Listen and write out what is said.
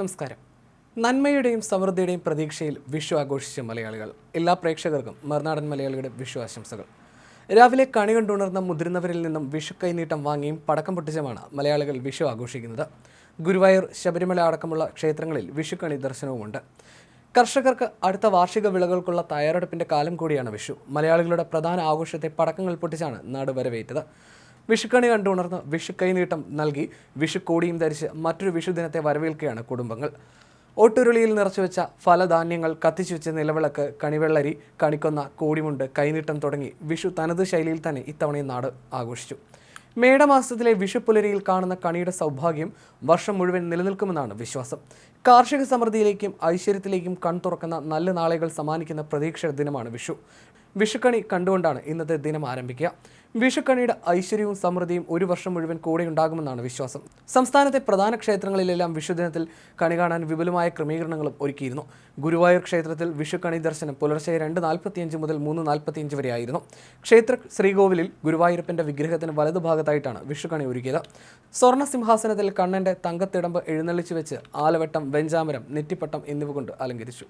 നമസ്കാരം. നന്മയുടെയും സമൃദ്ധിയുടെയും പ്രതീക്ഷയിൽ വിഷു ആഘോഷിച്ച മലയാളികൾ. എല്ലാ പ്രേക്ഷകർക്കും മറുനാടൻ മലയാളിയുടെ വിഷു ആശംസകൾ. രാവിലെ കണി കണ്ടുണർന്ന മുതിർന്നവരിൽ നിന്നും വിഷു കൈനീട്ടം വാങ്ങിയും പടക്കം പൊട്ടിച്ചുമാണ് മലയാളികൾ വിഷു ആഘോഷിക്കുന്നത്. ഗുരുവായൂർ ശബരിമല അടക്കമുള്ള ക്ഷേത്രങ്ങളിൽ വിഷുക്കണി ദർശനവുമുണ്ട്. കർഷകർക്ക് അടുത്ത വാർഷിക വിളകൾക്കുള്ള തയ്യാറെടുപ്പിന്റെ കാലം കൂടിയാണ് വിഷു. മലയാളികളുടെ പ്രധാന ആഘോഷത്തെ പടക്കങ്ങൾ പൊട്ടിച്ചാണ് നാട് വരവേറ്റത്. വിഷുക്കണി കണ്ടുണർന്ന് വിഷു കൈനീട്ടം നൽകി വിഷുക്കോടിയും ധരിച്ച് മറ്റൊരു വിഷുദിനത്തെ വരവേൽക്കുകയാണ് കുടുംബങ്ങൾ. ഒട്ടുരുളിയിൽ നിറച്ചുവെച്ച ഫലധാന്യങ്ങൾ കത്തിച്ചുവെച്ച നിലവിളക്ക് കണിവെള്ളരി കണിക്കൊന്ന കോടിമുണ്ട് കൈനീട്ടം തുടങ്ങി വിഷു തനത് ശൈലിയിൽ തന്നെ ഇത്തവണയും നാട് ആഘോഷിച്ചു. മേടമാസത്തിലെ വിഷുപ്പുലരിയിൽ കാണുന്ന കണിയുടെ സൗഭാഗ്യം വർഷം മുഴുവൻ നിലനിൽക്കുമെന്നാണ് വിശ്വാസം. കാർഷിക സമൃദ്ധിയിലേക്കും ഐശ്വര്യത്തിലേക്കും കൺ തുറക്കുന്ന നല്ല നാളുകൾ സമ്മാനിക്കുന്ന പ്രതീക്ഷ ദിനമാണ് വിഷു. വിഷുക്കണി കണ്ടുകൊണ്ടാണ് ഇന്നത്തെ ദിനം ആരംഭിക്കുക. വിഷുക്കണിയുടെ ഐശ്വര്യവും സമൃദ്ധിയും ഒരു വർഷം മുഴുവൻ കൂടെ ഉണ്ടാകുമെന്നാണ് വിശ്വാസം. സംസ്ഥാനത്തെ പ്രധാന ക്ഷേത്രങ്ങളിലെല്ലാം വിഷുദിനത്തിൽ കണി കാണാൻ വിപുലമായ ക്രമീകരണങ്ങളും ഒരുക്കിയിരുന്നു. ഗുരുവായൂർ ക്ഷേത്രത്തിൽ വിഷുക്കണി ദർശനം പുലർച്ചെ രണ്ട് നാൽപ്പത്തിയഞ്ച് മുതൽ മൂന്ന് നാൽപ്പത്തിയഞ്ച് വരെയായിരുന്നു. ക്ഷേത്ര ശ്രീകോവിലിൽ ഗുരുവായൂരപ്പന്റെ വിഗ്രഹത്തിന് വലതുഭാഗത്തായിട്ടാണ് വിഷുക്കണി ഒരുക്കിയത്. സ്വർണ സിംഹാസനത്തിൽ കണ്ണന്റെ തങ്കത്തിടമ്പ് എഴുന്നള്ളിച്ചു വെച്ച് ആലവട്ടം വെഞ്ചാമരം നെറ്റിപ്പട്ടം എന്നിവ കൊണ്ട് അലങ്കരിച്ചു.